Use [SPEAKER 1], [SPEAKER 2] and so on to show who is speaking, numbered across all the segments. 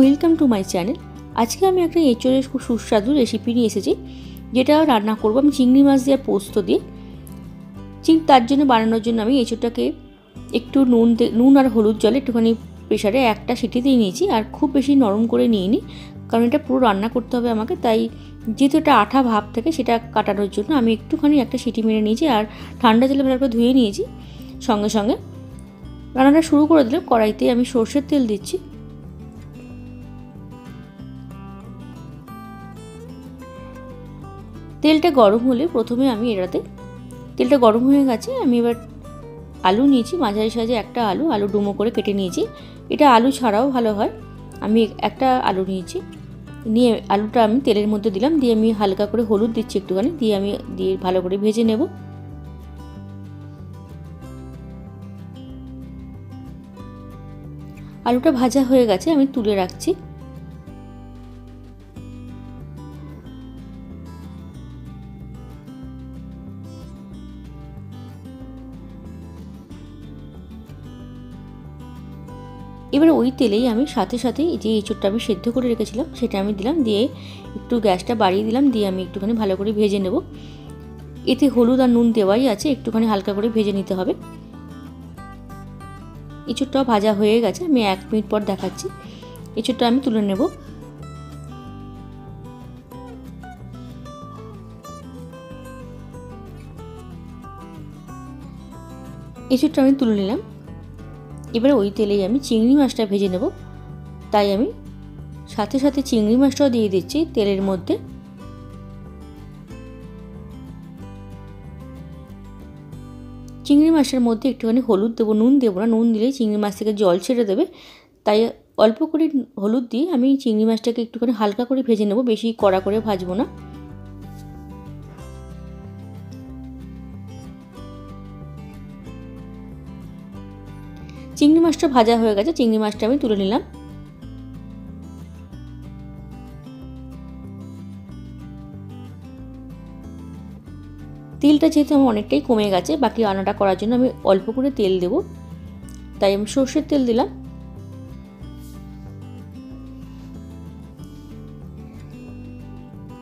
[SPEAKER 1] Welcome to my channel. আজকে আমি একটা এঁচড়ের খুব সুস্বাদু রেসিপি নিয়ে এসেছি, যেটা রান্না করব আমি চিংড়ি মাছ দিয়ে পোস্ত দিয়ে। চিং, তার জন্য বানানোর জন্য আমি এঁচড়টাকে একটু নুন নুন আর হলুদ জলে একটুখানি প্রেশারে একটা সিটিতেই নিয়েছি, আর খুব বেশি নরম করে নিয়ে নিই কারণ এটা পুরো রান্না করতে হবে আমাকে, তাই যেহেতু এটা আঠা ভাব থাকে সেটা কাটানোর জন্য আমি একটুখানি একটা সিটি মেরে নিয়েছি, আর ঠান্ডা জলে ভালো করে ধুয়ে নিয়েছি সঙ্গে সঙ্গে। রান্নাটা শুরু করে দিলাম, কড়াইতে আমি সর্ষের তেল দিচ্ছি। তেলটা গরম হলে প্রথমে আমি এটাতে, তেলটা গরম হয়ে গেছে, আমি এবার আলু নিয়েছি, মাঝারি সাইজে একটা আলু আলু ডুমো করে কেটে নিয়েছি। এটা আলু ছাড়াও ভালো হয়। আমি একটা আলু নিয়েছি, নিয়ে আলুটা আমি তেলের মধ্যে দিলাম, দিয়ে আমি হালকা করে হলুদ দিচ্ছি একটুখানি, দিয়ে আমি, দিয়ে ভালো করে ভেজে নেব। আলুটা ভাজা হয়ে গেছে, আমি তুলে রাখছি। এবার ওই তেলেই আমি সাথে সাথে যে এঁচড়টা আমি সেদ্ধ করে রেখেছিলাম, সেটা আমি দিলাম, দিয়ে একটু গ্যাসটা বাড়িয়ে দিলাম, দিয়ে আমি একটুখানি ভালো করে ভেজে নেব। এতে হলুদ আর নুন দেওয়াই আছে, একটুখানি হালকা করে ভেজে নিতে হবে। এঁচড়টাও ভাজা হয়ে গেছে, আমি এক মিনিট পর দেখাচ্ছি। এঁচড়টা আমি তুলে নেব। এঁচড়টা আমি তুলে নিলাম। এবারে ওই তেলেই আমি চিংড়ি মাছটা ভেজে নেব। তাই আমি সাথে সাথে চিংড়ি মাছটাও দিয়ে দিচ্ছি তেলের মধ্যে। চিংড়ি মাছের মধ্যে একটুখানি হলুদ দেবো, নুন দেবো না, নুন দিলেই চিংড়ি মাছ থেকে জল ছেড়ে দেবে। তাই অল্প করে হলুদ দিয়ে আমি চিংড়ি মাছটাকে একটুখানি হালকা করে ভেজে নেব, বেশি কড়া করে ভাজবো না। চিংড়ি মাছটা ভাজা হয়ে গেছে, চিংড়ি মাছটা আমি তুলে নিলাম। তেলটা যেহেতু আমার অনেকটাই কমে গেছে, বাকি রান্নাটা করার জন্য আমি অল্প করে তেল দেব। তাই আমি সর্ষের তেল দিলাম।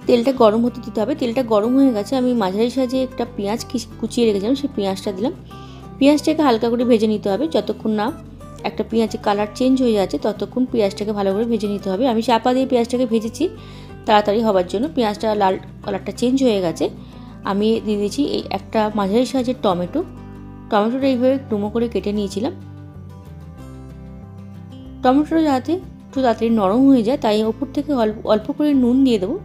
[SPEAKER 1] তেলটা গরম হতে দিতে হবে। তেলটা গরম হয়ে গেছে, আমি মাঝারি সাজে একটা পেঁয়াজ কুচিয়ে রেখেছিলাম, সেই পেঁয়াজটা দিলাম। পেঁয়াজটাকে হালকা করে ভেজে নিতে হবে। যতক্ষণ না একটা পেঁয়াজের কালার চেঞ্জ হয়ে যাচ্ছে, ততক্ষণ পেঁয়াজটাকে ভালো করে ভেজে নিতে হবে। আমি চাপা দিয়ে পেঁয়াজটাকে ভেজেছি, তাড়াতাড়ি হবার জন্য। পেঁয়াজটা লাল কালারটা চেঞ্জ হয়ে গেছে। আমি দিয়ে দিয়েছি এই একটা মাঝারি সাইজের টমেটো। টমেটোটা এইভাবে ডুমো করে কেটে নিয়েছিলাম। টমেটোটা যাতে একটু তাড়াতাড়ি নরম হয়ে যায়, তাই ওপর থেকে অল্প অল্প করে নুন দিয়ে দেবো।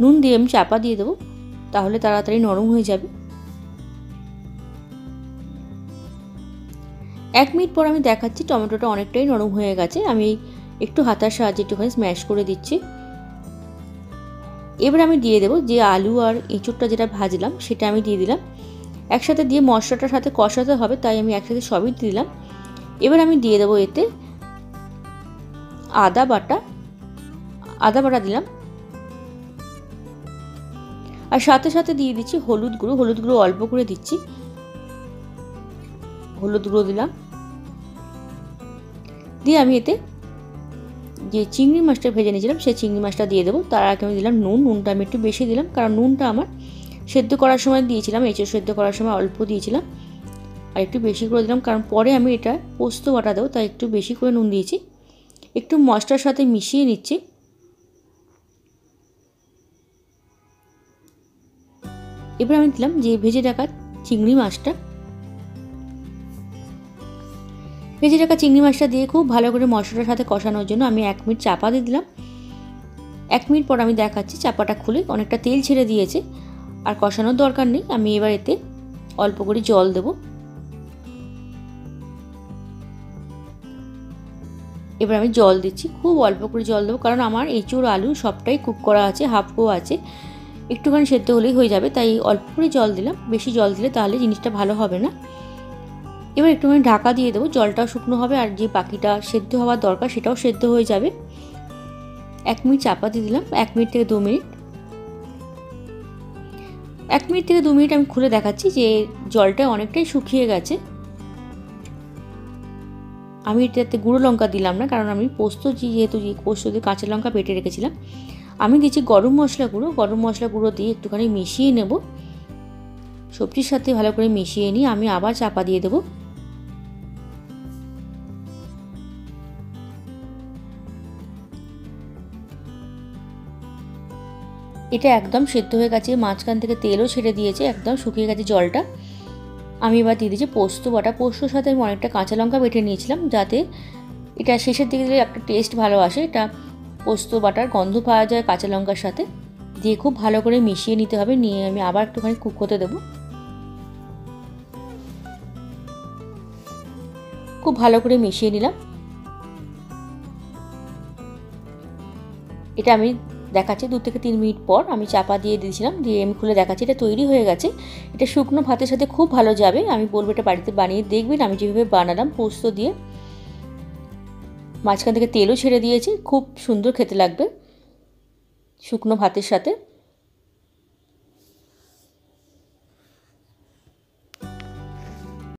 [SPEAKER 1] নুন দিয়ে আমি চাপা দিয়ে দেবো, তাহলে তাড়াতাড়ি নরম হয়ে যাবে। এক মিনিট পর আমি দেখাচ্ছি, টমেটোটা অনেকটাই নরম হয়ে গেছে। আমি একটু হাতার সাহায্যে একটুখানি স্ম্যাশ করে দিচ্ছি। এবার আমি দিয়ে দেবো যে আলু আর এঁচুরটা যেটা ভাজলাম, সেটা আমি দিয়ে দিলাম। একসাথে দিয়ে মশলাটার সাথে কষাতে হবে, তাই আমি একসাথে সবই দিলাম। এবার আমি দিয়ে দেবো এতে আদা বাটা আদা বাটা দিলাম। আর সাথে সাথে দিয়ে দিচ্ছি হলুদ গুঁড়ো হলুদ গুঁড়ো অল্প করে দিচ্ছি। হলুদ গুঁড়ো দিলাম। দিয়ে আমি এতে যে চিংড়ি মাছটা ভেজে নিয়েছিলাম, সেই চিংড়ি মাছটা দিয়ে দেবো। তার আগে আমি দিলাম নুন, নুনটা আমি একটু বেশি দিলাম, কারণ নুনটা আমার সেদ্ধ করার সময় দিয়েছিলাম এঁচড় সেদ্ধ করার সময় অল্প দিয়েছিলাম, আর একটু বেশি করে দিলাম, কারণ পরে আমি এটা পোস্ত বাটা দেবো, তাই একটু বেশি করে নুন দিয়েছি। একটু মশলার সাথে মিশিয়ে নিচ্ছি। এবার আমি দিলাম যে ভেজে রাখা চিংড়ি মাছটা। ভেজে রাখা চিংড়ি মাছটা দিয়ে খুব ভালো করে মশলাটার সাথে কষানোর জন্য আমি এক মিনিট চাপা দিয়ে দিলাম। এক মিনিট পর আমি দেখাচ্ছি চাপাটা খুলে অনেকটা তেল ছেড়ে দিয়েছে। আর কষানোর দরকার নেই, আমি এবার এতে অল্প করে জল দেব। এবার আমি জল দিচ্ছি, খুব অল্প করে জল দেবো, কারণ আমার এঁচুড়, আলু সবটাই কুক করা আছে হাফ কো আছে। একটুখানি সেদ্ধ হলেই হয়ে যাবে, তাই অল্প করে জল দিলাম। বেশি জল দিলে তাহলে জিনিসটা ভালো হবে না। এবার একটুখানি ঢাকা দিয়ে দেবো জলটাও শুকনো হবে আর যে পাখিটা সেদ্ধ হওয়ার দরকার সেটাও সেদ্ধ হয়ে যাবে। এক মিনিট চাপা দিয়ে দিলাম, এক মিনিট থেকে দু মিনিট। এক মিনিট থেকে দু মিনিট আমি খুলে দেখাচ্ছি যে জলটা অনেকটাই শুকিয়ে গেছে। আমি এটাতে গুঁড়ো লঙ্কা দিলাম না, কারণ আমি পোস্ত যেহেতু পোস্ত দিয়ে কাঁচা লঙ্কা পেটে রেখেছিলাম, আমি দিচ্ছি গরম মশলা গুঁড়ো। গরম মশলা গুঁড়ো দিয়ে একটুখানি মিশিয়ে নেব। সবজির সাথে ভালো করে মিশিয়ে নিই আমি আবার চাপা দিয়ে দেবো। এটা একদম সেদ্ধ হয়ে গেছে, মাঝখান থেকে তেলও ছেড়ে দিয়েছে, একদম শুকিয়ে গেছে জলটা। আমি এবার দিয়ে দিয়েছি পোস্ত বাটা। পোস্তর সাথে আমি অনেকটা কাঁচা লঙ্কা বেটে নিয়েছিলাম যাতে এটা শেষের দিকে দিলে একটা টেস্ট ভালো আসে। এটা পোস্ত বাটার গন্ধ পাওয়া যায় কাঁচা লঙ্কার সাথে। দিয়ে খুব ভালো করে মিশিয়ে নিতে হবে, নিয়ে আমি আবার একটুখানি কুক হতে দেবো। খুব ভালো করে মিশিয়ে নিলাম। এটা আমি দেখাচ্ছি, দু থেকে তিন মিনিট পর আমি চাপা দিয়ে দিয়েছিলাম, দিয়ে আমি খুলে দেখাচ্ছি, এটা তৈরি হয়ে গেছে। এটা শুকনো ভাতের সাথে খুব ভালো যাবে, আমি বলব এটা বাড়িতে বানিয়ে দেখবেন, আমি যেভাবে বানালাম পোস্ত দিয়ে। মাঝখান থেকে তেলও ছেড়ে দিয়েছি, খুব সুন্দর খেতে লাগবে শুকনো ভাতের সাথে।